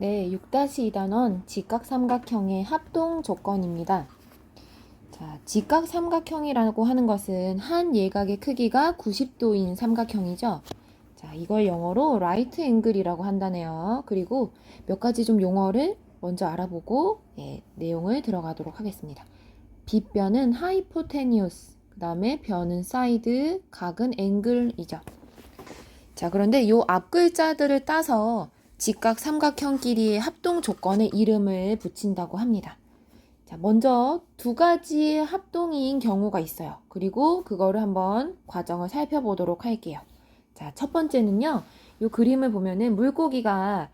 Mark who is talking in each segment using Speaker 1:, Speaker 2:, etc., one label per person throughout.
Speaker 1: 네, 6-2 단원 직각삼각형의 합동 조건입니다. 자, 직각삼각형이라고 하는 것은 한 예각의 크기가 90도인 삼각형이죠. 자, 이걸 영어로 right angle이라고 한다네요. 그리고 몇 가지 좀 용어를 먼저 알아보고 예, 내용을 들어가도록 하겠습니다. 빗변은 hypotenuse, 그 다음에 변은 side, 각은 angle이죠. 자, 그런데 요 앞 글자들을 따서 직각 삼각형끼리의 합동 조건의 이름을 붙인다고 합니다. 자, 먼저 두 가지의 합동인 경우가 있어요. 그리고 그거를 한번 과정을 살펴보도록 할게요. 자, 첫 번째는요. 요 그림을 보면은 물고기가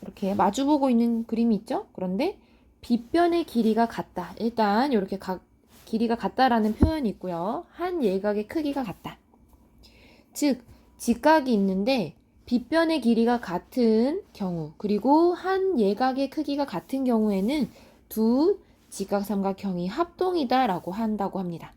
Speaker 1: 이렇게 마주보고 있는 그림이 있죠? 그런데 빗변의 길이가 같다. 일단 이렇게 각, 길이가 같다라는 표현이 있고요. 한 예각의 크기가 같다. 즉, 직각이 있는데 빗변의 길이가 같은 경우 그리고 한 예각의 크기가 같은 경우에는 두 직각삼각형이 합동이다라고 한다고 합니다.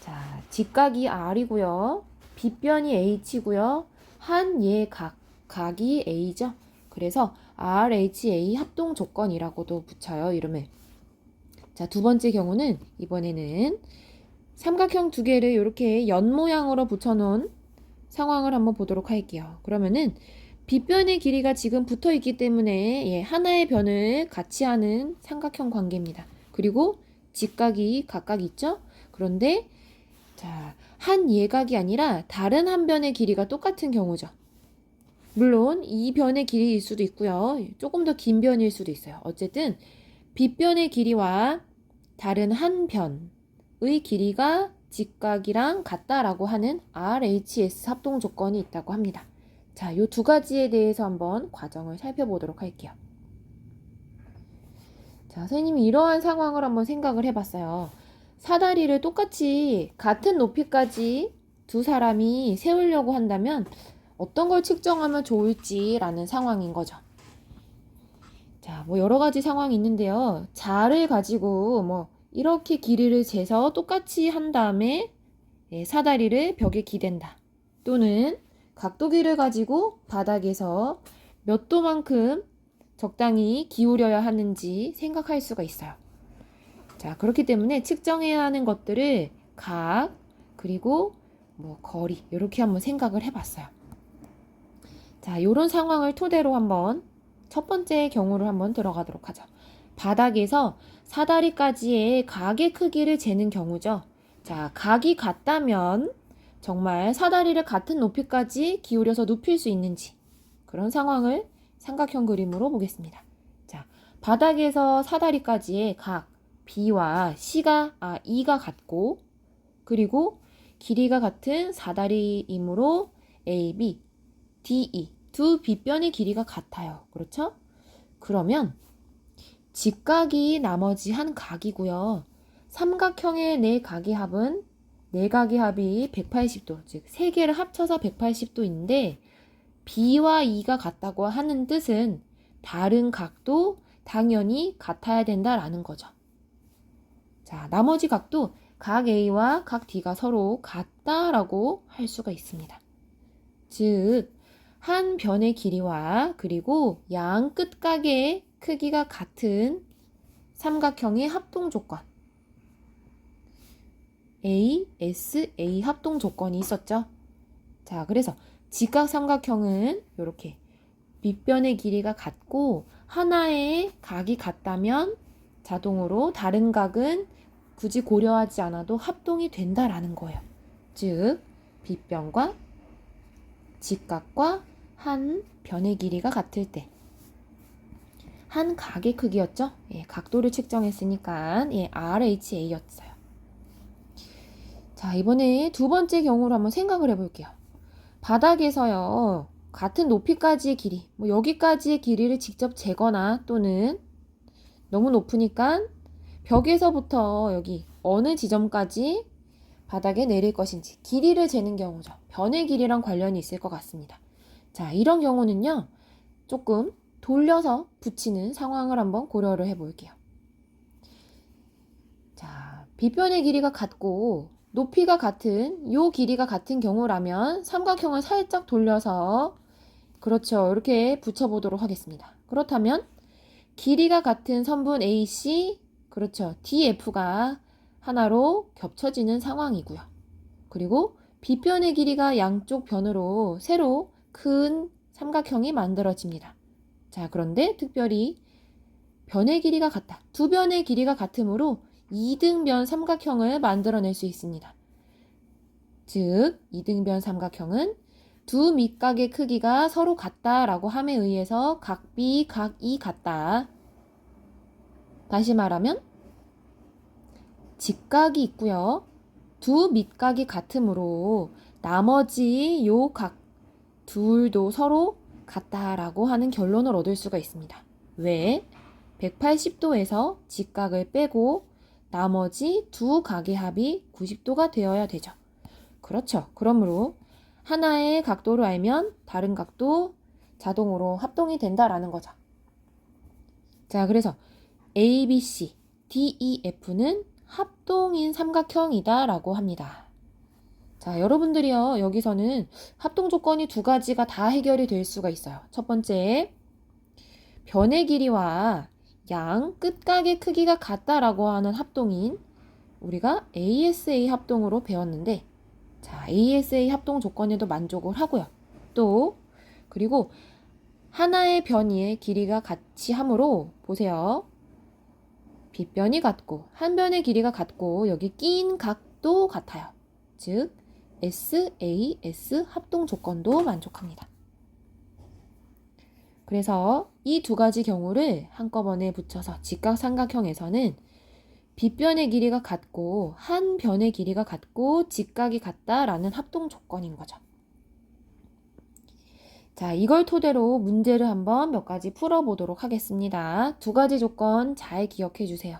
Speaker 1: 자, 직각이 R이고요. 빗변이 H고요. 한 예각 각이 A죠. 그래서 RHA 합동 조건이라고도 붙여요, 이름을. 자, 두 번째 경우는 이번에는 삼각형 두 개를 이렇게 연 모양으로 붙여 놓은 상황을 한번 보도록 할게요. 그러면은 빗변의 길이가 지금 붙어 있기 때문에 예, 하나의 변을 같이 하는 삼각형 관계입니다. 그리고 직각이 각각 있죠? 그런데 자, 한 예각이 아니라 다른 한 변의 길이가 똑같은 경우죠. 물론 이 변의 길이일 수도 있고요. 조금 더 긴 변일 수도 있어요. 어쨌든 빗변의 길이와 다른 한 변의 길이가 직각이랑 같다라고 하는 RHS 합동 조건이 있다고 합니다. 자, 요두 가지에 대해서 한번 과정을 살펴보도록 할게요. 자, 선생님이 이러한 상황을 한번 생각을 해봤어요. 사다리를 똑같이 같은 높이까지 두 사람이 세우려고 한다면 어떤 걸 측정하면 좋을지라는 상황인 거죠. 자, 뭐 여러 가지 상황이 있는데요. 자를 가지고 뭐 이렇게 길이를 재서 똑같이 한 다음에 예, 사다리를 벽에 기댄다. 또는 각도기를 가지고 바닥에서 몇 도만큼 적당히 기울여야 하는지 생각할 수가 있어요. 자, 그렇기 때문에 측정해야 하는 것들을 각, 그리고 뭐 거리, 이렇게 한번 생각을 해봤어요. 자, 요런 상황을 토대로 한번 첫 번째 경우를 한번 들어가도록 하죠. 바닥에서 사다리까지의 각의 크기를 재는 경우죠. 자, 각이 같다면 정말 사다리를 같은 높이까지 기울여서 눕힐 수 있는지 그런 상황을 삼각형 그림으로 보겠습니다. 자, 바닥에서 사다리까지의 각 B와 C가 아 E가 같고 그리고 길이가 같은 사다리이므로 AB, DE 두 빗변의 길이가 같아요. 그렇죠? 그러면 직각이 나머지 한 각이고요. 삼각형의 네 각의 합은 네 각의 합이 180도, 즉 세 개를 합쳐서 180도인데 B와 E가 같다고 하는 뜻은 다른 각도 당연히 같아야 된다라는 거죠. 자, 나머지 각도 각 A와 각 D가 서로 같다라고 할 수가 있습니다. 즉, 한 변의 길이와 그리고 양 끝각의 크기가 같은 삼각형의 합동 조건. A, S, A 합동 조건이 있었죠. 자, 그래서 직각 삼각형은 이렇게 밑변의 길이가 같고 하나의 각이 같다면 자동으로 다른 각은 굳이 고려하지 않아도 합동이 된다라는 거예요. 즉, 빗변과 직각과 한 변의 길이가 같을 때. 한 각의 크기였죠? 예, 각도를 측정했으니까 예, RHA였어요. 자, 이번에 두 번째 경우로 한번 생각을 해볼게요. 바닥에서요, 같은 높이까지의 길이, 뭐 여기까지의 길이를 직접 재거나 또는 너무 높으니까 벽에서부터 여기 어느 지점까지 바닥에 내릴 것인지 길이를 재는 경우죠. 변의 길이랑 관련이 있을 것 같습니다. 자, 이런 경우는요, 조금 돌려서 붙이는 상황을 한번 고려를 해 볼게요. 자, 비변의 길이가 같고 높이가 같은 요 길이가 같은 경우라면 삼각형을 살짝 돌려서 그렇죠. 이렇게 붙여 보도록 하겠습니다. 그렇다면 길이가 같은 선분 AC, 그렇죠. DF가 하나로 겹쳐지는 상황이고요. 그리고 B변의 길이가 양쪽 변으로 새로 큰 삼각형이 만들어집니다. 자, 그런데 특별히 변의 길이가 같다. 두 변의 길이가 같으므로 이등변 삼각형을 만들어낼 수 있습니다. 즉, 이등변 삼각형은 두 밑각의 크기가 서로 같다라고 함에 의해서 각비, 각이 같다. 다시 말하면 직각이 있고요. 두 밑각이 같으므로 나머지 요 각 둘도 서로 같다라고 하는 결론을 얻을 수가 있습니다. 왜? 180도에서 직각을 빼고 나머지 두 각의 합이 90도가 되어야 되죠. 그렇죠. 그러므로 하나의 각도를 알면 다른 각도 자동으로 합동이 된다라는 거죠. 자, 그래서 A, B, C, D, E, F는 합동인 삼각형이다라고 합니다. 자, 여러분들이요, 여기서는 합동 조건이 두 가지가 다 해결이 될 수가 있어요. 첫 번째, 변의 길이와 양 끝각의 크기가 같다라고 하는 합동인 우리가 ASA 합동으로 배웠는데, 자, ASA 합동 조건에도 만족을 하고요. 또, 그리고 하나의 변이의 길이가 같이 함으로, 보세요. 빗변이 같고, 한 변의 길이가 같고, 여기 낀 각도 같아요. 즉, SAS 합동 조건도 만족합니다. 그래서 이 두 가지 경우를 한꺼번에 붙여서 직각삼각형에서는 빗변의 길이가 같고 한 변의 길이가 같고 직각이 같다라는 합동 조건인 거죠. 자, 이걸 토대로 문제를 한번 몇 가지 풀어보도록 하겠습니다. 두 가지 조건 잘 기억해 주세요.